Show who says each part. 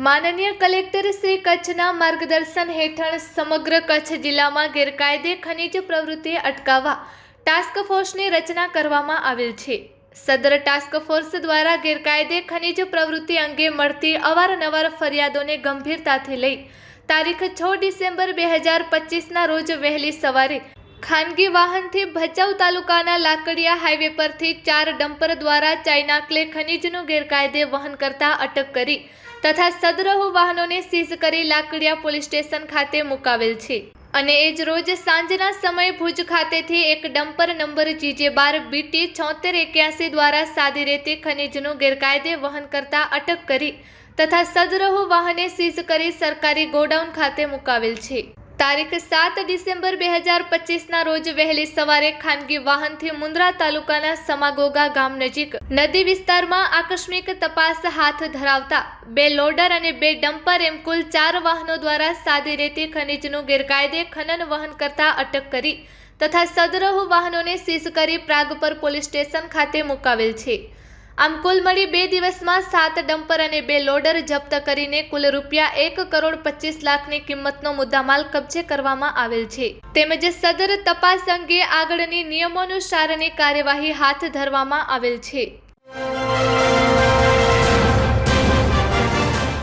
Speaker 1: માનનીય કલેક્ટર શ્રી કચ્છના માર્ગદર્શન હેઠળ સમગ્ર કચ્છ જિલ્લામાં ગેરકાયદે ખનિજ પ્રવૃત્તિ અટકાવવા ટાસ્ક ફોર્સની રચના કરવામાં આવેલ છે. સદર ટાસ્ક ફોર્સ દ્વારા ગેરકાયદે ખનિજ પ્રવૃત્તિ અંગે મળતી અવારનવાર ફરિયાદોને ગંભીરતાથી લઈ તારીખ છ ડિસેમ્બર બે હજાર પચીસના રોજ વહેલી સવારે ખાનગી વાહનથી ભચાઉ તાલુકાના લાકડિયા હાઈવે પરથી ચાર ડમ્પર દ્વારા ચાઇના ક્લે ખનીજનું ગેરકાયદે વહન કરતા અટક કરી તથા સદરહુ વાહનોને સીઝ કરી લાકડિયા પોલીસ સ્ટેશન ખાતે મુકાવેલ છે. અને એ જ રોજ સાંજના સમયે ભુજ ખાતેથી એક ડમ્પર નંબર જીજે બાર બીટી છોતેર એક્યાસી દ્વારા સાદી રેતી ખનીજનું ગેરકાયદે વહન કરતા અટક કરી તથા સદરહુ વાહને સીઝ કરી સરકારી ગોડાઉન ખાતે મુકાવેલ છે. તારીખ સાત ડિસેમ્બર બે હજાર પચીસના રોજ વહેલી સવારે ખાનગી વાહનથી મુન્દ્રા તાલુકાના સમાગોગા ગામ નજીક નદી વિસ્તારમાં આકસ્મિક તપાસ હાથ ધરાવતા બે લોડર અને બે ડમ્પર એમ કુલ ચાર વાહનો દ્વારા સાદી રેતી ખનીજનું ગેરકાયદે ખનન વહન કરતા અટક કરી તથા સદરહુ વાહનોને સીઝ કરી પ્રાગપર પોલીસ સ્ટેશન ખાતે મુકાવેલ છે. આમ કુલ મળી બે દિવસમાં સાત ડમ્પર અને બે લોડર જપ્ત કરીને કુલ રૂપિયા એક કરોડ પચીસ લાખની કિંમતનો મુદ્દામાલ કબજે કરવામાં આવેલ છે. તેમજ સદર તપાસ અંગે આગળની નિયમોનુસારની કાર્યવાહી હાથ ધરવામાં આવેલ છે.